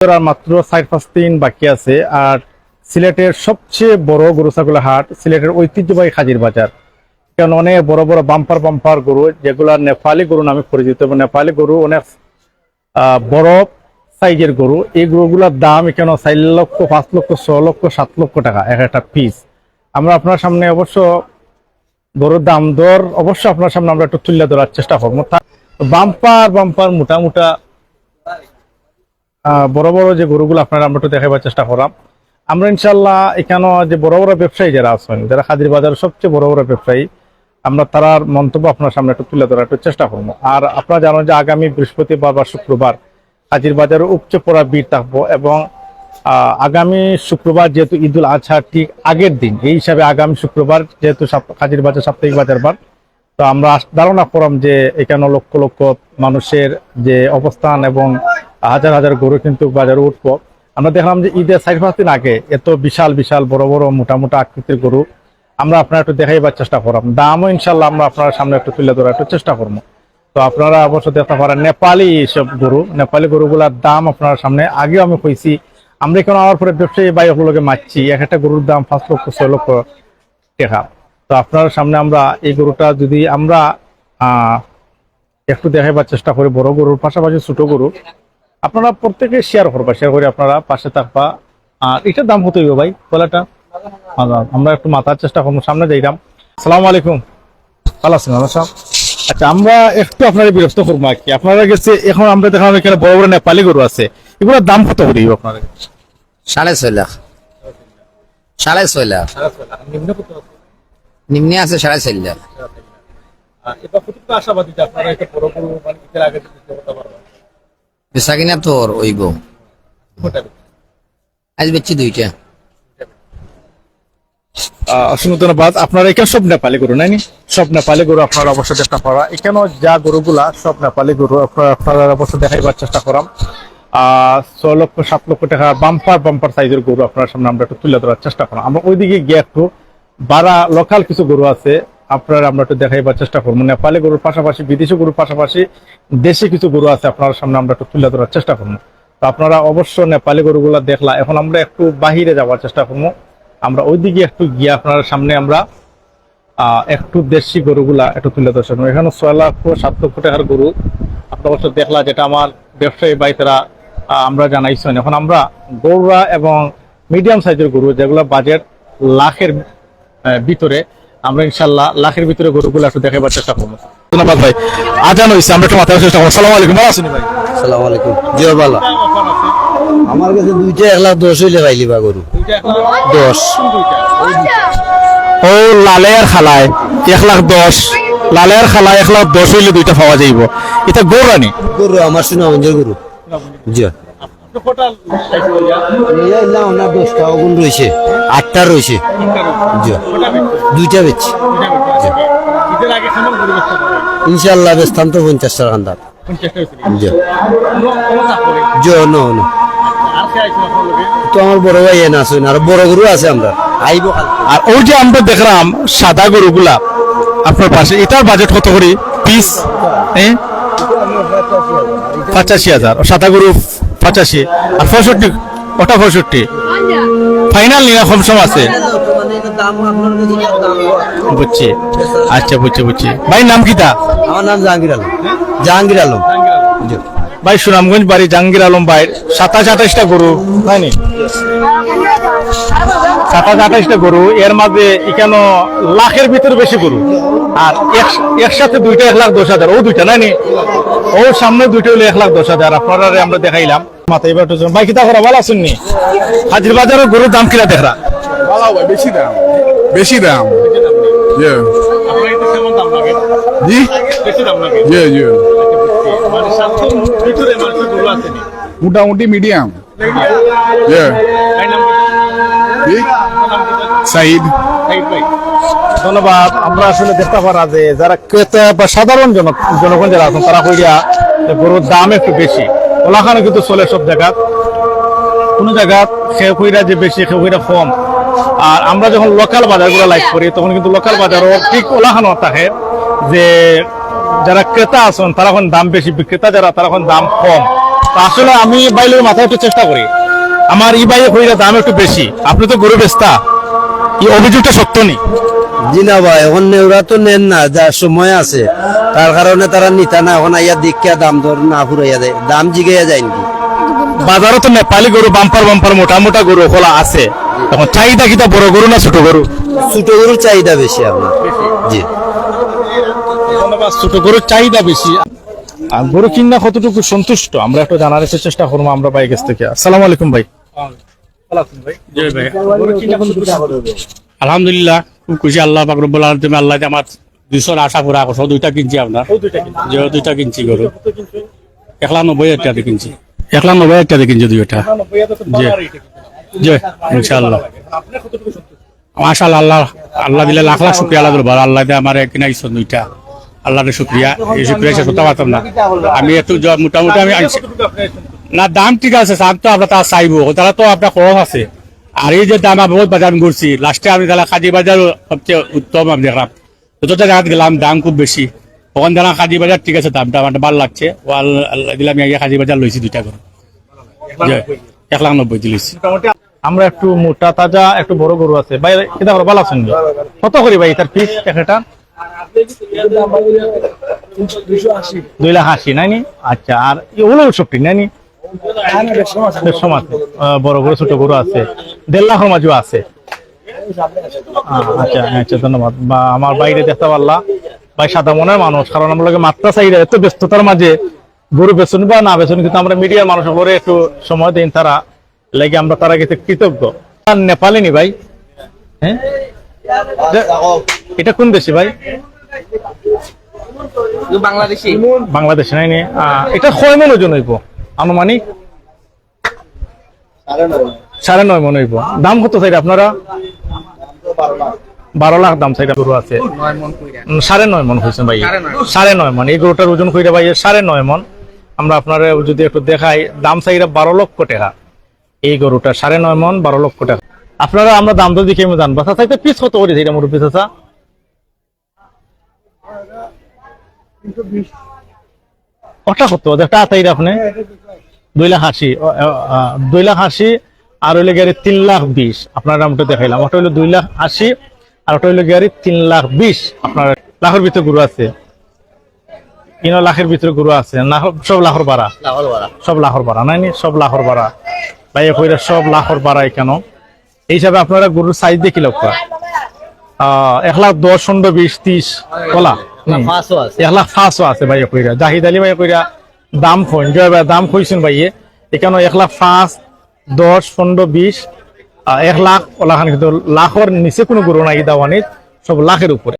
আর মাত্র চার পাঁচ দিন বাকি আছে। আর সিলেটের সবচেয়ে বড় গরু ছাগলের হাট সিলেটের ঐতিহ্যবাহী হাজির বাজার। কারণ অনেক বড় বড় বাম্পার বাম্পার গরু, যেগুলা নেপালি গরু নামে পরিচিত। এবং নেপালি গরু অনেক বড় সাইজের গরু। এই গরুগুলোর দাম এখানে চার লক্ষ, পাঁচ লক্ষ, ছ লক্ষ, সাত লক্ষ টাকা এক একটা পিস আমরা আপনার সামনে অবশ্য গরুর দাম দর অবশ্য আপনার সামনে আমরা একটু তুলে ধরার চেষ্টা করব। বাম্পার বাম্পার মোটা মোটা বড় বড় যে গরুগুলো আপনারা আমরা একটু দেখাবার চেষ্টা করাম আমরা ইনশাল্লাহ এখানে যে বড় বড় ব্যবসায়ী যারা আছেন, যারা খাদির বাজারের সবচেয়ে বড় বড় ব্যবসায়ী, আমরা তার মন্তব্য আপনার সামনে একটু তুলে ধরার একটু চেষ্টা করব। আর আপনারা জানেন যে আগামী বৃহস্পতিবার বা শুক্রবার হাজির বাজারে উপচে পড়া ভিড় থাকব এবং আগামী শুক্রবার যেহেতু ঈদুল আজহা ঠিক আগের দিন, এই হিসাবে আগামী শুক্রবার যেহেতু হাজির বাজার সাপ্তাহিক বাজার বার তো আমরা ধারণা করলাম যে এখানে লক্ষ লক্ষ মানুষের যে অবস্থান এবং হাজার হাজার গরু কিন্তু বাজারে উঠবো। আমরা দেখলাম যে ঈদের চার পাঁচ দিন আগে এত বিশাল বিশাল, বড় বড় মোটা মোটা আকৃতির গরু। আমরা আপনারা একটু দেখাইবার চেষ্টা করলাম। দামও ইনশাল্লাহ আমরা আপনার সামনে একটু তুলে ধরার একটু চেষ্টা করব। তো আপনারা অবশ্য দেখতে পারেন, নেপালি সব গরু, নেপালি গরুগুলার দাম আপনার সামনে আগেও আমি কইছি। আমরা এখানে আমার পরে ব্যবসায়ী বাইকগুলোকে মারছি। এক একটা গরুর দাম পাঁচ লক্ষ, ছয় লক্ষ টাকা। তো আপনার সামনে আমরা এই গরুটা যদি আমরা একটু দেখাইবার চেষ্টা করি বড় গরুর পাশাপাশি ছোট গরু আপনারা প্রত্যেকে শেয়ার করবা শেয়ার করে আপনারা পাশে থাকবা। আর এটার দাম কত হইব ভাই? বলাটা আমরা একটু মাথার চেষ্টা করব সামনে যাইলাম সালাম আলাইকুম। ভালো আছেন আচ্ছা আমরা একটু আপনারা বিরক্ত করব আর কি। আপনারা গেছে এখন আমরা দেখলাম এখানে বড় বড় নেপালি গরু আছে। এগুলোর দাম কত করে দিব আপনারা সাড়ে ছয় লাখ। সাড়ে ছয় লাখ। নিম্নে আছে সাড়ে চার লাখ মানে বেচা কিনা তোর ওইব আজ বেচছি দুইটা। অসংখ্য ধন্যবাদ আপনারা এখানে সব নেপালি গরু নাইনি? সব নেপালি গরু আপনারা অবশ্যই চেষ্টা করা এখানেও যা গরুগুলা সব নেপালি গরু আপনারা আপনারা অবশ্যই দেখাইবার চেষ্টা করাম। আহ ছয় লক্ষ সাত লক্ষ টাকা বাম্পার বাম্পার সাইজের গরু আপনার সামনে আমরা একটু তুলে ধরার চেষ্টা করাম। আমরা ওইদিকে গিয়ে একটু বাড়া লোকাল কিছু গরু আছে, আপনারা আমরা একটু দেখাইবার চেষ্টা করব। নেপালি গরুর পাশাপাশি, বিদেশি গরুর পাশাপাশি দেশি কিছু গরু আছে, আপনার সামনে আমরা একটু তুলে ধরার চেষ্টা করব। তো আপনারা অবশ্য নেপালি গরুগুলা দেখলা, এখন আমরা একটু বাহিরে যাওয়ার চেষ্টা করব। আমরা ওইদিকে একটু গিয়ে আপনার সামনে আমরা একটু দেশি গরুগুলা একটু তুলে ধরছেন এখানে ছয় লক্ষ সাত লক্ষ টাকার গরু, আপনার অবশ্য দেখলা যেটা আমার ব্যবসায়ী ভাই তারা আমরা জানাইছেন। এখন আমরা গরুরা এবং মিডিয়াম সাইজের গরু, যেগুলো বাজেট লাখের ভিতরে। আমরা ইনশাল্লাহ লাখের ভিতরে গরুগুলো একটু দেখাবার চেষ্টা করব। ধন্যবাদ ভাই। আজান হয়েছে আমরা একটু মাথার চেষ্টা করব। সালাম আলাইকুম ভালো আছেন ভাই? সালাম আলাইকুম। জিও বালা আমার কাছে দুইটা এক লাখ দশ হইলে পাইলি বা গরু। দশ। ও লালে আর খালায় এক লাখ দশ। লালে আর খালায় এক লাখ দশ হইলে দুইটা পাওয়া যাইব। এটা গৌরানি গরু আমার শুনে অঞ্জয় গরু জি। না দশটা রয়েছে। আটটা রয়েছে। জি। দুইটা বেচছি। ইনশাল্লাহ তো পঞ্চাশ টাকা দাম জি। জি নো নো। তো আমার বড় ভাই এনে আসুন আর বড় গরু আছে আমরা। আইব আর ওই যে আমরা দেখলাম সাদা গরুগুলা আপনার পাশে এটার বাজেট কত করে? পিস পঁচাশি হাজার। সাদা গরু পঁচাশি আর পঁয়ষট্টি ওটা পঁয়ষট্টি। ফাইনাল নিয়ে কম সম আছে। বুঝছি। আচ্ছা বুঝছি বুঝছি। ভাই নাম কিতা আমার নাম জাহাঙ্গীর আলম। জাহাঙ্গীর আলম। ভাই সুনামগঞ্জ বাড়ি জাহাঙ্গীর আলম ভাই সাতাশ আঠাশটা গরু হয়নি? সাতাশ আঠাশটা গরু এর মাঝে এখানে লাখের ভিতরে বেশি গরু। আর এক- একসাথে দুইটা এক লাখ দশ হাজার। ও দুইটা নাইনি? ও সামনে দুইটা হলো এক লাখ দশ হাজার। আপনারা আমরা দেখাইলাম। মাথায় এবার ভাই কিতা করা ভালো আছেননি হাজির বাজারের গরুর দাম কিনা দেখরা? ভালো ভাই বেশি দাম। বেশি দাম। জি। জি? জি জি। মোটামুটি মিডিয়াম সাইদ। ধন্যবাদ। আমরা আসলে দেখতে পারা যে যারা ক্রেতা বা সাধারণ জনগণ যারা আছেন, তারা গরুর দাম একটু বেশি। কিন্তু চলে সব জায়গা কোন জায়গা খেয়ে যে বেশি খেয়ে কম। আর আমরা যখন লোকাল বাজারগুলো লাইক করি, তখন কিন্তু লোকাল বাজারও ঠিক ওলাখানো থাকে যে যারা ক্রেতা আছেন, তারা এখন দাম বেশি, বিক্রেতা যারা, তারা এখন দাম কম। আসলে আমি বাইলের মাথায় একটু চেষ্টা করি। আমার ই বাইয়ে হইলে দাম একটু বেশি। আপনি তো গরু বেচতা। এই অভিযোগটা সত্য নেই? জি না ভাই এখন তো নেন না যার সময় আছে। তার কারণে তারা নিতা না এখন আইয়া দীক্ষা দাম দর না ফুরাইয়া দেয়। দাম জিগাইয়া যায় নাকি? বাজারে তো নেপালি গরু বাম্পার বাম্পার মোটা মোটা গরু খোলা আছে। এখন চাহিদা কিটা বড় গরু না ছোট গরু? ছোট গরুর চাহিদা বেশি আপনার জি। ছোট গরুর চাহিদা বেশি। আর গরু কিনা কতটুকু সন্তুষ্ট আমরা একটু জানার চেষ্টা করব আমরা ভাই কাছ থেকে। আসসালামু আলাইকুম ভাই। আলহামদুলিল্লাহ, খুব খুশি আল্লাহ পাকরবুল আলম আল্লাহ আমার দুইশোর আশা পুরা করছ। দুইটা কিনছি আপনার যে দুইটা কিনছি গরু। এক লাখ নব্বই হাজার কিনছি। এক লাখ নব্বই হাজার টাকা কিনছি দুইটা। জি জি ইনশাআল্লাহ। মাশাআল্লাহ, আল্লাহ আল্লাহ দিলে লাখ লাখ শুক্রিয়া আল্লাহ দরবার। আল্লাহ দিয়ে আমার কিনাইছো দুইটা। আল্লাহর শুক্রিয়া। এই শুক্রিয়া শেষ হতে পারতাম না। আমি একটু মোটামুটি আমি না দাম ঠিক আছে দাম তো আমরা তারা চাইব। তারা তো আপনার খরচ আছে। আর এই যে দাম আমি বহুত বাজার করছি লাস্টে আমি তাহলে কাজী বাজার সবচেয়ে উত্তম আমি দেখলাম। যতটা জায়গাত গেলাম দাম খুব বেশি। তখন দেখলাম কাজী বাজার ঠিক আছে দামটা আমার ভালো লাগছে। ও আল্লাহ আল্লাহ আমি আগে কাজী বাজার লইছি দুইটা করে। এক লাখ নব্বই। দিয়েছি আমরা একটু মোটা তাজা একটু বড় গরু আছে। ভাই এটা ভালো ভালো আছেন কত করি ভাই তার পিস একটা? দুই লাখ আশি নাইনি? আচ্ছা আর ওগুলো সবটি নাইনি? দেড়শো মাছ বড় গরু ছোট গরু আছে। দেড় লাখের আছে। আচ্ছা আচ্ছা ধন্যবাদ। বা আমার বাইরে দেখতে পারলা। ভাই সাদা মনের মানুষ কারণ আমরা মাত্রা চাহিদা এত ব্যস্ততার মাঝে গরু বেচন বা না বেচন কিন্তু আমরা মিডিয়ার মানুষ করে একটু সময় দিন তারা। লাগে আমরা তারা কাছে কৃতজ্ঞ। আর নেপালি নি ভাই? হ্যাঁ? এটা কোন দেশে ভাই? বাংলাদেশি। বাংলাদেশে নাই নি? এটা কয় মন ওজন হইব। আনুমানিক? সাড়ে নয়। মনে হইব। দাম কত চাই আপনারা? বারো লাখ দাম চাইটা গরু আছে। সাড়ে নয় মন হয়েছে ভাই। সাড়ে নয় মন। এই গরুটার ওজন কইরা ভাই সাড়ে নয় মন। আমরা আপনারা যদি একটু দেখাই দাম চাইরা বারো লক্ষ টাকা। এই গরুটা সাড়ে নয় মন বারো লক্ষ টাকা। আপনারা আমরা দাম তো দেখে আমি জানব চাচা পিস কত করে এটা মুরব্বী চাচা? ওটা কত? একটা আতাই আপনি দুই লাখ আশি দুই লাখ আশি আর হইলে গাড়ি তিন লাখ বিশ। আপনার নামটা দেখাইলাম। ওটা হইল দুই লাখ আশি আর ওটা হইল গাড়ি তিন লাখ বিশ। আপনার লাখের ভিতরে গরু আছে। তিন লাখের ভিতরে গরু আছে। না সব লাখর ভাড়া। সব লাখর ভাড়া নাই নি? সব লাখর ভাড়া। ভাই কইরা সব লাখর ভাড়া কেন? এই হিসাবে আপনারা গরুর সাইজ দেখি লক্ষ্য। এক লাখ দশ পনেরো বিশ ত্রিশ কলা। এক লাখ পাঁচশো আছে। ভাই কইরা। জাহিদ আলী ভাই কইরা দাম কইন জয় ভাই দাম খুঁজছেন ভাইয়ে। এখানে এক লাখ পাঁচ দশ পনেরো বিশ এক লাখ ওলাখান কিন্তু লাখের নিচে কোনো গরু নাই দাওয়ানিত সব লাখের উপরে।